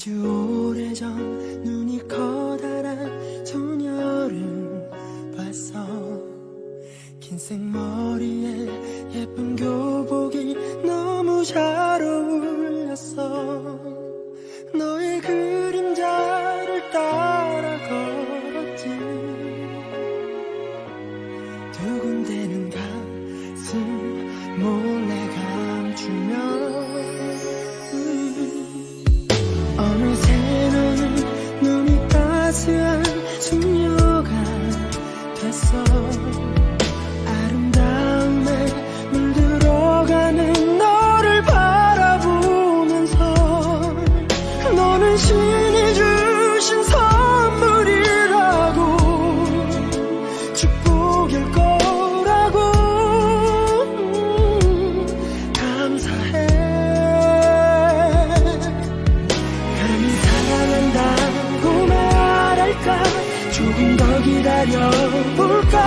아주 오래전 눈이 커다란 소녀를 봤어. 긴 생머리에 예쁜 교복이 너무 잘 어울렸어. soon. 조금 더 기다려볼까?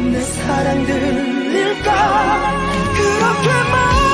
없는 사랑 들릴까? 그렇게 말